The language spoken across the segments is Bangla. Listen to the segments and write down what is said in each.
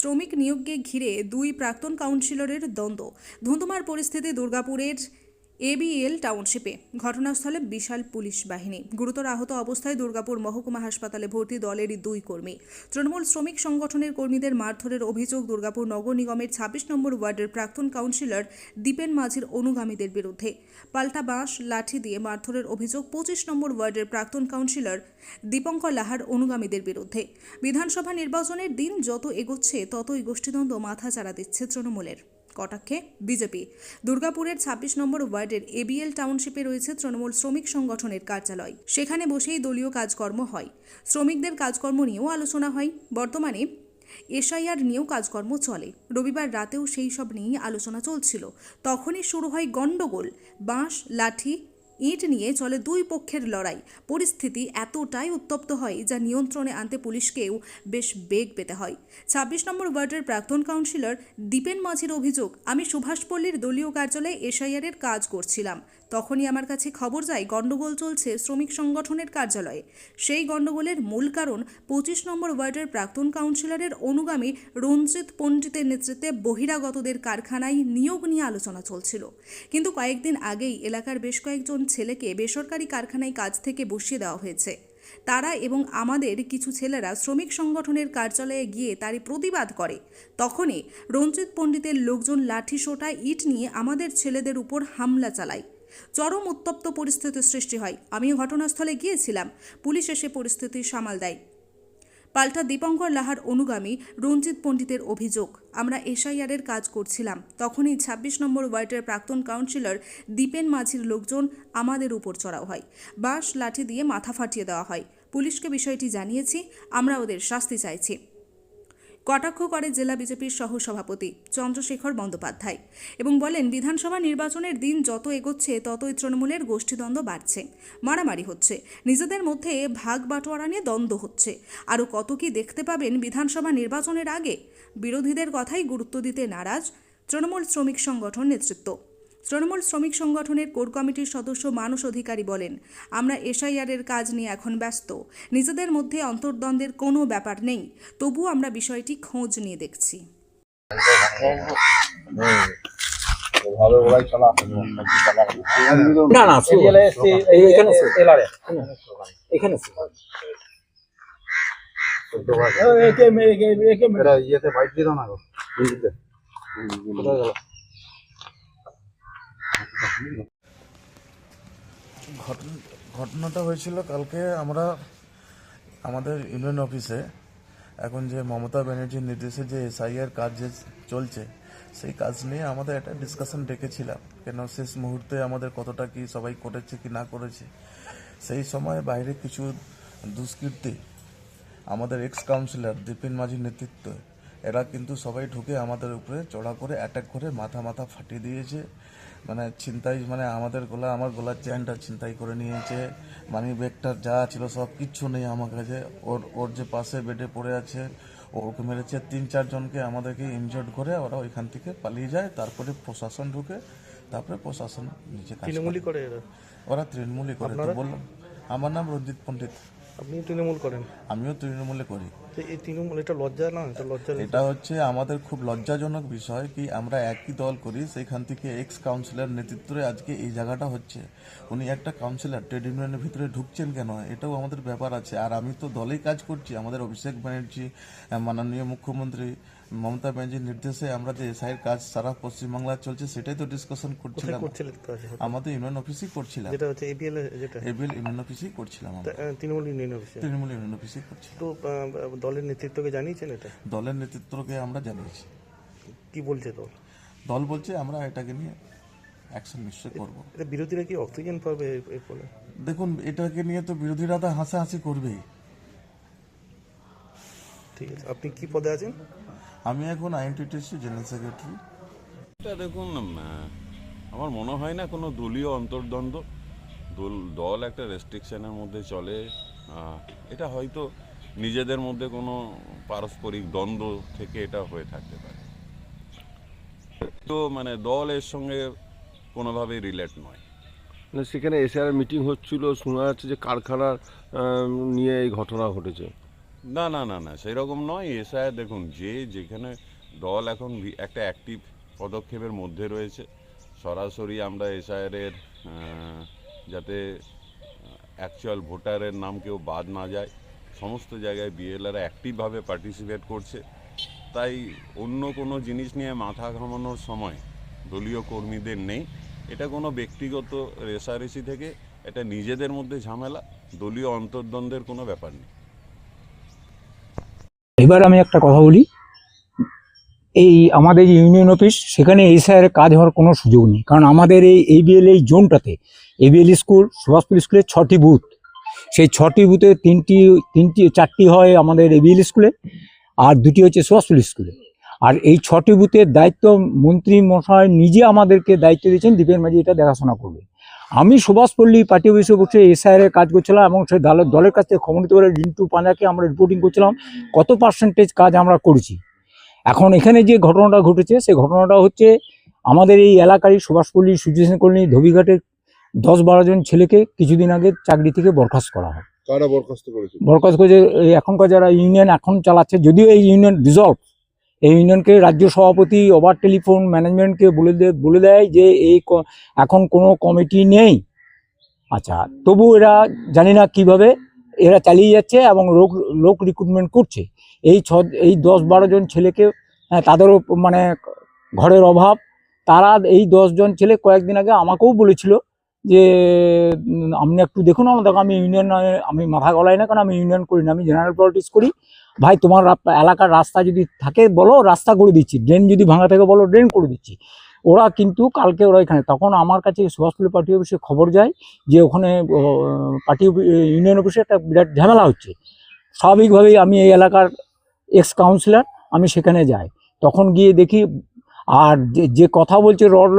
শ্রমিক নিয়োগকে ঘিরে দুই প্রাক্তন কাউন্সিলরের দ্বন্দ্ব। ধুন্ধুমার পরিস্থিতি দুর্গাপুরের এবিএল টাউনশিপে ঘটনাস্থলে বিশাল পুলিশ বাহিনী। গুরুতর আহত অবস্থায় দুর্গাপুর মহকুমা হাসপাতালে ভর্তি দলেরই দুই কর্মী। তৃণমূল শ্রমিক সংগঠনের কর্মীদের মারধরের অভিযোগ দুর্গাপুর নগর নিগমের ছাব্বিশ নম্বর ওয়ার্ডের প্রাক্তন কাউন্সিলর দীপেন মাঝির অনুগামীদের বিরুদ্ধে। পাল্টা বাঁশ, লাঠি দিয়ে মারধরের অভিযোগ পঁচিশ নম্বর ওয়ার্ডের প্রাক্তন কাউন্সিলর দীপঙ্কর লাহার অনুগামীদের বিরুদ্ধে। বিধানসভা নির্বাচনের দিন যত এগোচ্ছে, ততই গোষ্ঠীদ্বন্দ্ব মাথা চাড়া দিচ্ছে তৃণমূলের। কটাক্ষে বিজেপি। দুর্গাপুরের ছাব্বিশ নম্বর ওয়ার্ডের এবিএল টাউনশিপে রয়েছে তৃণমূল শ্রমিক সংগঠনের কার্যালয়। সেখানে বসেই দলীয় কাজকর্ম হয়। শ্রমিকদের কাজকর্ম নিয়েও আলোচনা হয়। বর্তমানে এসআইআর নিয়েও কাজকর্ম চলে। রবিবার রাতেও সেই সব নিয়েই আলোচনা চলছিল। তখনই শুরু হয় গণ্ডগোল। বাঁশ, লাঠি ইট নিয়ে চলে দুই পক্ষের লড়াই। পরিস্থিতি এতটাই উত্তপ্ত হয় যা নিয়ন্ত্রণে আনতে পুলিশকেও বেশ বেগ পেতে হয়। ছাব্বিশ নম্বর ওয়ার্ডের প্রাক্তন কাউন্সিলর দীপেন মাঝির অভিযোগ, আমি সুভাষপল্লীর দলীয় কার্যালয়ে এসআইআরের কাজ করছিলাম। তখনই আমার কাছে খবর যায়, গণ্ডগোল চলছে শ্রমিক সংগঠনের কার্যালয়ে। সেই গণ্ডগোলের মূল কারণ পঁচিশ নম্বর ওয়ার্ডের প্রাক্তন কাউন্সিলরের অনুগামী রঞ্জিত পণ্ডিতের নেতৃত্বে বহিরাগতদের কারখানায় নিয়োগ নিয়ে আলোচনা চলছিল। কিন্তু কয়েকদিন আগেই এলাকার বেশ কয়েকজন ছেলেকে বেসরকারি কারখানায় কাজ থেকে বসিয়ে দেওয়া হয়েছে। তারা এবং আমাদের কিছু ছেলেরা শ্রমিক সংগঠনের কার্যালয়ে গিয়ে তারই প্রতিবাদ করে। তখনই রঞ্জিত পণ্ডিতের লোকজন লাঠি সোটা ইট নিয়ে আমাদের ছেলেদের উপর হামলা চালায়। চরম উত্তপ্ত পরিস্থিতির সৃষ্টি হয়। আমি ঘটনাস্থলে গিয়েছিলাম। পুলিশ এসে পরিস্থিতি সামাল দেয়। পাল্টা দীপঙ্কর লাহার অনুগামী রঞ্জিত পণ্ডিতের অভিযোগ। আমরা এসআইআরের কাজ করছিলাম। তখনই ছাব্বিশ নম্বর ওয়ার্ডের প্রাক্তন কাউন্সিলর দীপেন মাঝির লোকজন আমাদের উপর চড়াও হয়। বাঁশ লাঠি দিয়ে মাথা ফাটিয়ে দেওয়া হয়। পুলিশকে বিষয়টি জানিয়েছি, আমরা ওদের শাস্তি চাইছি। কটাক্ষ করে জেলা বিজেপির সহ সভাপতি চন্দ্রশেখর বন্দ্যোপাধ্যায় এবং বলেন, বিধানসভা নির্বাচনের দিন যত এগোচ্ছে, ততই তৃণমূলের গোষ্ঠীদ্বন্দ্ব বাড়ছে, মারামারি হচ্ছে, নিজেদের মধ্যে ভাগ বাটোয়ারা নিয়ে দ্বন্দ্ব হচ্ছে। আরও কত কি দেখতে পাবেন বিধানসভা নির্বাচনের আগে? বিরোধীদের কথাই গুরুত্ব দিতে নারাজ তৃণমূল শ্রমিক সংগঠন নেতৃত্ব। তৃণমূল শ্রমিক সংগঠনের কোর কমিটির সদস্য মানস অধিকারী বলেন আমরা এসআইআরের কাজ নিয়ে এখন ব্যস্ত। নিজেদের মধ্যে অন্তর্দ্বন্দ্বের কোনো ব্যাপার নেই। তবু আমরা বিষয়টি খোঁজ নিয়ে দেখছি। না না এখানে এখানে ইয়েতে বাইট দিও না গো। কোথায় গেল? ঘটনাটা হয়েছিল কালকে আমরা আমাদের ইউনিয়ন অফিসে, এখন যে মমতা ব্যানার্জির নির্দেশে যে এসআইআর কাজ যে চলছে, সেই কাজ নিয়ে আমাদের একটা ডিসকাশন ডেকেছিলাম, কেন শেষ মুহূর্তে আমাদের কতটা কি সবাই করেছে কি না করেছে। সেই সময় বাইরে কিছু দুষ্কৃতী, আমাদের এক্স কাউন্সিলর দীপিন মাঝির নেতৃত্ব, এরা কিন্তু সবাই ঢুকে আমাদের উপরে চড়া করে অ্যাটাক করে মাথা মাথা ফাটিয়ে দিয়েছে। মানে ছিনতাই মানে আমাদের গলা আমার গলার চ্যানটা ছিনতাই করে নিয়েছে। মানি ব্যাগটার যা ছিল সব কিচ্ছু নেই আমার কাছে। ওর ওর যে পাশে বেডে পড়ে আছে ওকে মেরেছে তিন চারজনকে আমাদেরকে ইনজোর্ড করে ওরা ওইখান থেকে পালিয়ে যায়। তারপরে প্রশাসন ঢুকে তারপরে প্রশাসন করে। তৃণমূলই করে। ওরা তৃণমূলই করে তো বললাম। আমার নাম রঞ্জিত পণ্ডিত। আপনি তৃণমূল করেন? আমিও তৃণমূলে করি। তো এই তৃণমূল এটা লজ্জা না? এটা লজ্জা এটা হচ্ছে আমাদের খুব লজ্জাজনক বিষয় কি আমরা একই দল করি সেখান থেকে এক্স কাউন্সিলর নেতৃত্বে আজকে এই জায়গাটা হচ্ছে। উনি একটা কাউন্সিলর ট্রেড ইউনিয়নের ভিতরে ঢুকছেন কেন? এটাও আমাদের ব্যাপার আছে। আর আমি তো দলেই কাজ করছি আমাদের অভিষেক ব্যানার্জি মাননীয় মুখ্যমন্ত্রী মমতা ব্যানার্জির নির্দেশে আমরা যে এসআইয়ের কাজ সারা পশ্চিমবাংলায় চলছে সেটাই তো ডিসকাশন করছিলাম। আমাদের ইউনিয়ন অফিসই করছিলাম। যেটা হচ্ছে এবিএল যেটা? এবিএল ইউনিয়ন অফিসেই করছিলাম তৃণমূল ইউনিয়ন অফিসে তৃণমূল ইউনিয়ন অফিসেই করছিলাম। তো দলের নেতৃত্বকে জানিয়েছেন এটা? দলের নেতৃত্বকে আমরা জানিয়েছি। কি বলছে দল? দল বলছে আমরা এটাকে নিয়ে অ্যাকশন নিশ্চয় করব। এটা বিরোধীরা কি অক্সিজেন পাবে এর ফলে? দেখুন এটাকে নিয়ে তো বিরোধীরা তো হাসাহাসি করবেই। ঠিক আছে আপনি কি পদে আছেন? আমি এখন আইএনটিটিসি জেনারেল সেক্রেটারি। এটা দেখুন আমার মনে হয় না কোনো দলীয় অন্তর্দ্বন্দ্ব। দল দল একটা রেস্ট্রিকশনের মধ্যে চলে এটা হয়তো নিজেদের মধ্যে কোনো পারস্পরিক দ্বন্দ্ব থেকে এটা হয়ে থাকতে পারে। তো মানে দল এর সঙ্গে কোনোভাবেই রিলেট নয়। মানে সেখানে এসআর মিটিং হচ্ছিল শোনা যাচ্ছে যে কারখানার নিয়ে এই ঘটনা ঘটেছে। না না না না, সেরকম নয়। এসআইআর দেখুন, যে যেখানে দল এখন একটা অ্যাক্টিভ পদক্ষেপের মধ্যে রয়েছে, সরাসরি আমরা এসআইআরের যাতে অ্যাকচুয়াল ভোটারের নাম কেউ বাদ না যায়, সমস্ত জায়গায় বিএলআরা অ্যাক্টিভভাবে পার্টিসিপেট করছে। তাই অন্য কোনো জিনিস নিয়ে মাথা ঘামানোর সময় দলীয় কর্মীদের নেই। এটা কোনো ব্যক্তিগত রেসারেসি থেকে, এটা নিজেদের মধ্যে ঝামেলা, দলীয় অন্তর্দ্বন্দ্বের কোনো ব্যাপার নেই। এবার আমি একটা কথা বলি। এই আমাদের যে ইউনিয়ন অফিস, সেখানে এই স্যারের কাজ হওয়ার কোনো সুযোগ নেই। কারণ আমাদের এই এবিএল এই জোনটাতে এবিএল স্কুল সুভাষপুর স্কুলের ছটি বুথ। সেই ছটি বুথে তিনটি তিনটি, চারটি হয় আমাদের এবিএল স্কুলে আর দুটি হচ্ছে সুভাষপুর স্কুলে। আর এই ছটি বুথের দায়িত্ব মন্ত্রী মশাই নিজে আমাদেরকে দায়িত্ব দিয়েছেন, দীপেন মাঝি এটা দেখাশোনা করবে। আমি সুভাষপল্লী পার্টি অফিসে বসে এসআইয়ের কাজ করছিলাম এবং সেই দলের দলের কাছ থেকে খবর নিতে পারে রিন্টু পাঁজাকে আমরা রিপোর্টিং করছিলাম কত পার্সেন্টেজ কাজ আমরা করেছি। এখন এখানে যে ঘটনাটা ঘটেছে সেই ঘটনাটা হচ্ছে আমাদের এই এলাকারই সুভাষপল্লী সুচিসেন কলোনি ধবিঘাটের দশ বারো জন ছেলেকে কিছুদিন আগে চাকরি থেকে বরখাস্ত করা হয়। বরখাস্ত করেছে? বরখাস্ত করেছে এই এখনকার যারা ইউনিয়ন এখন চালাচ্ছে যদিও এই ইউনিয়ন ডিজলভ এই ইউনিয়নকে রাজ্য সভাপতি ওভার টেলিফোন ম্যানেজমেন্টকে বলে বলে দেয় যে এই এখন কোনো কমিটি নেই। আচ্ছা তবু এরা জানি না কীভাবে এরা চালিয়ে যাচ্ছে এবং লোক লোক রিক্রুটমেন্ট করছে। এই ছ, এই দশ বারো জন ছেলেকে হ্যাঁ তাদেরও মানে ঘরের অভাব। তারা এই দশজন ছেলে কয়েকদিন আগে আমাকেও বলেছিল যে আপনি একটু দেখুন আমাদের আমি ইউনিয়ন আমি মাথা গলাই না কারণ আমি ইউনিয়ন করি না, আমি জেনারেল পলিটিক্স করি। ভাই, তোমার এলাকার রাস্তা যদি থাকে, বলো, রাস্তা করে দিচ্ছি। ড্রেন যদি ভাঙা থাকে, বলো ড্রেন করে দিচ্ছি। ওরা কিন্তু কালকে ওরা এখানে, তখন আমার কাছে সুভাষপল্লী পার্টি অফিসে খবর যায় যে, ওখানে পার্টি ইউনিয়ন অফিসে একটা বিরাট ঝামেলা হচ্ছে। স্বাভাবিকভাবেই আমি এই এলাকার এক্স কাউন্সিলর আমি সেখানে যাই। তখন গিয়ে দেখি, আর যে কথা বলছে রড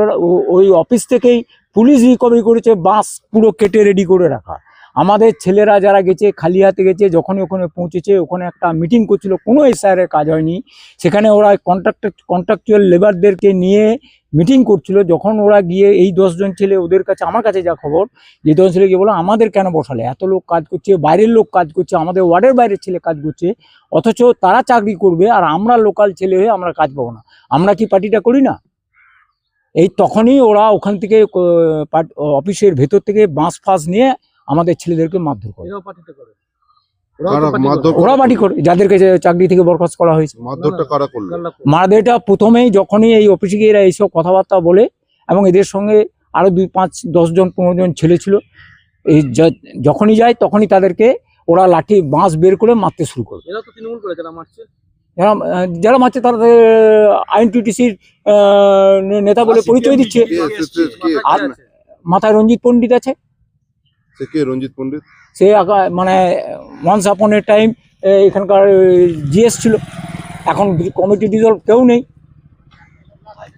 ওই অফিস থেকেই পুলিশ রিকভারি করেছে, বাস পুরো কেটে রেডি করে রাখা। আমাদের ছেলেরা যারা গেছে, খালি হাতে গেছে, যখনই ওখানে পৌঁছেছে, ওখানে একটা মিটিং করছিল, কোনো এসআইয়ের কাজ হয়নি। সেখানে ওরা কন্ট্রাক্ট কন্ট্রাকচুয়াল লেবারদেরকে নিয়ে মিটিং করছিল, যখন ওরা গিয়ে এই দশজন ছেলে ওদের কাছে, আমার কাছে যা খবর, যে দশ ছেলে গিয়ে বলো আমাদের কেন বসালে? এত লোক কাজ করছে, বাইরের লোক কাজ করছে, আমাদের ওয়ার্ডের বাইরের ছেলে কাজ করছে, অথচ তারা চাকরি করবে, আর আমরা লোকাল ছেলে হয়ে আমরা কাজ পাবো না। আমরা কি পার্টিটা করি না? এই তখনই ওরা ওখান থেকে অফিসের ভেতর থেকে বাঁশ ফাঁস নিয়ে আমাদের ছেলেদেরকে মারধর করে। ওরা বাড়ি করে? যাদেরকে চাকরি থেকে বরখাস্ত করা হয়েছে। মারধরটা মারাদেরটা প্রথমেই যখনই এই অফিসে গিয়ে এরা এইসব কথাবার্তা বলে এবং এদের সঙ্গে আরও দুই পাঁচ দশজন পনেরো জন ছেলে ছিল এই যখনই যায় তখনই তাদেরকে ওরা লাঠি বাঁশ বের করে মারতে শুরু করে। যারা মারছে যারা মারছে তারা আইএনটিটিসির নেতা বলে পরিচয় দিচ্ছে? আর মাথায় রঞ্জিত পণ্ডিত আছে। সে কে রঞ্জিত পণ্ডিত? সে মানে ওয়ান্স আপন এ টাইম এখানকার জিএস ছিল। এখন কমিটি ডিজলভ কেউ নেই।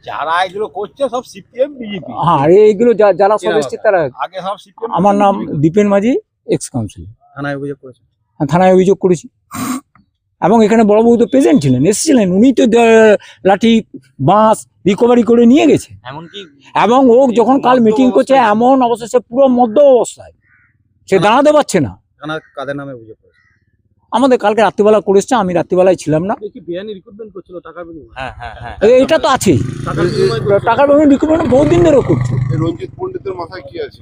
যারা এগুলো করছে সব সিপিএম বিজেপি। হ্যাঁ আর এইগুলো যা- যারা সব এসছে তারা আগে সব সিপিএম আমার নাম দীপেন মাঝি এক্স কাউন্সিলর থানায় অভিযোগ করেছে। থানায় অভিযোগ করেছি। এবং এখানে বড়বাবু তো প্রেজেন্ট ছিলেন এসেছিলেন। উনি তো লাঠি বাঁশ রিকভারি করে নিয়ে গেছে। এমনকি এবং ও যখন কাল মিটিং করছে এমন অবস্থা সে পুরো মদ্য অবস্থায়। সে দাঁড়াতে পারছে না। কাদের নামে অভিযোগ আমাদের কালকে রাত্রিবেলা করেছে আমি রাত্রিবেলায় ছিলাম না। দেখি বিয়ানি রিক্রুটমেন্ট করছিল টাকা বিনিময়ে। হ্যাঁ হ্যাঁ হ্যাঁ। এটা তো বিনিময়ে করছিল। টাকার পেমেন্ট রিক্রুটমেন্ট বহু দিন ধরে করছে। রঞ্জিত পণ্ডিতের মাথায় কি আছে?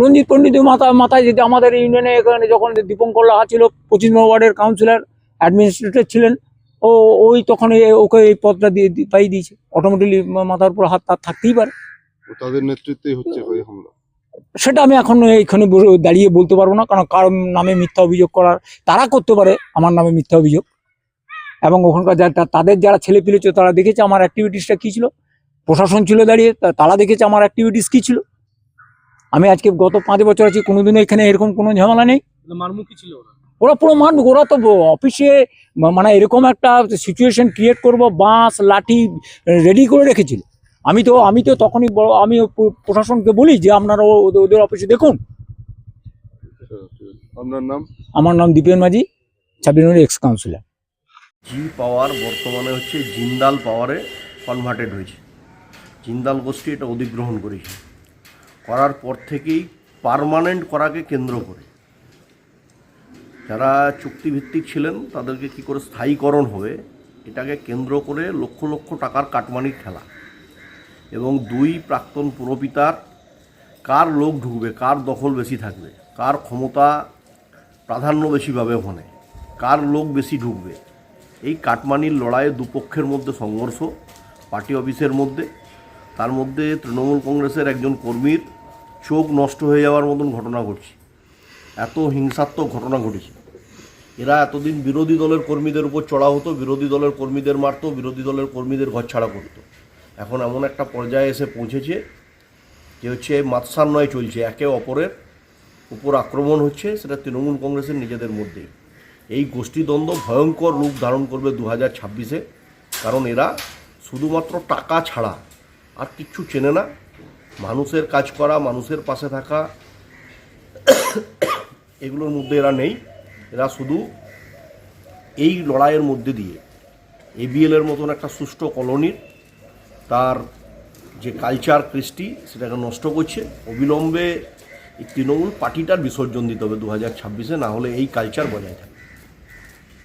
রঞ্জিত পণ্ডিতের মাথা মাথায় যেটা আমাদের ইউনিয়নে এখানে যখন দীপঙ্কর লাহা ছিল পঁচিশ নম্বর ওয়ার্ডের কাউন্সিলর অ্যাডমিনিস্ট্রেটর ছিলেন ও ওই তখন ওকে এই পদটা দিয়ে পাই দিয়েছে। অটোমেটিকলি মাথার উপর হাত তার থাকতেই পারে। তাদের নেতৃত্বেই হচ্ছে ওই হামলা। সেটা আমি এখন এইখানে দাঁড়িয়ে বলতে পারব না কারণ কারোর নামে মিথ্যা অভিযোগ করার তারা করতে পারে আমার নামে মিথ্যা অভিযোগ। এবং ওখানকার যারা তাদের যারা ছেলে পিলে ছিল তারা দেখেছে আমার অ্যাক্টিভিটিসটা কী ছিল। প্রশাসন ছিল দাঁড়িয়ে তারা দেখেছে আমার অ্যাক্টিভিটিস কী ছিল। আমি আজকে গত পাঁচ বছর আছি কোনোদিনও এখানে এরকম কোনো ঝামেলা নেই। মারমুখী ছিল ওরা। ওরা পুরো মারবে ওরা তো অফিসে মানে এরকম একটা সিচুয়েশন ক্রিয়েট করব বাঁশ লাঠি রেডি করে রেখেছিল। আমি তো আমি তো তখনই বড় আমি প্রশাসনকে বলি যে আপনারা ওদের ওদের অফিসে দেখুন। আপনার নাম? আমার নাম দীপেন মাঝি ছাব্বিশ নম্বর এক্স কাউন্সিলর জি পাওয়ার বর্তমানে হচ্ছে জিন্দাল পাওয়ারে কনভার্টেড হয়েছে। জিন্দাল গোষ্ঠী এটা অধিগ্রহণ করেছে। করার পর থেকেই পার্মানেন্ট করাকে কেন্দ্র করে। যারা চুক্তিভিত্তিক ছিলেন, তাদেরকে কি করে স্থায়ীকরণ হবে? এটাকে কেন্দ্র করে লক্ষ লক্ষ টাকার কাটমানির খেলা। এবং দুই প্রাক্তন পুরপিতার কার লোক ঢুকবে, কার দখল বেশি থাকবে, কার ক্ষমতা প্রাধান্য বেশি পাবে ওখানে, কার লোক বেশি ঢুকবে। এই কাটমানির লড়াইয়ে দুপক্ষের মধ্যে সংঘর্ষ, পার্টি অফিসের মধ্যে, তার মধ্যে তৃণমূল কংগ্রেসের একজন কর্মীর চোখ নষ্ট হয়ে যাওয়ার মতন ঘটনা ঘটছে। এত হিংসাত্মক ঘটনা ঘটেছে। এরা এতদিন বিরোধী দলের কর্মীদের উপর চড়া হতো, বিরোধী দলের কর্মীদের মারতো, বিরোধী দলের কর্মীদের ঘরছাড়া করতো। এখন এমন একটা পর্যায়ে এসে পৌঁছেছে যে হচ্ছে মাৎসান্বয় চলছে, একে অপরের উপর আক্রমণ হচ্ছে, সেটা তৃণমূল কংগ্রেসের নিজেদের মধ্যেই। এই গোষ্ঠীদ্বন্দ্ব ভয়ঙ্কর রূপ ধারণ করবে দু হাজার ছাব্বিশে, কারণ এরা শুধুমাত্র টাকা ছাড়া আর কিচ্ছু চেনে না। মানুষের কাজ করা, মানুষের পাশে থাকা এগুলোর মধ্যে এরা নেই। এরা শুধু এই লড়াইয়ের মধ্যে দিয়ে এবিএলের মতন একটা সুষ্ঠু কলোনির তার যে কালচার কৃষ্টি সেটাকে নষ্ট করছে। অবিলম্বে এই তৃণমূল পার্টিটার বিসর্জন দিতে হবে দু হাজার ছাব্বিশে, না হলে এই কালচার বজায় থাকবে।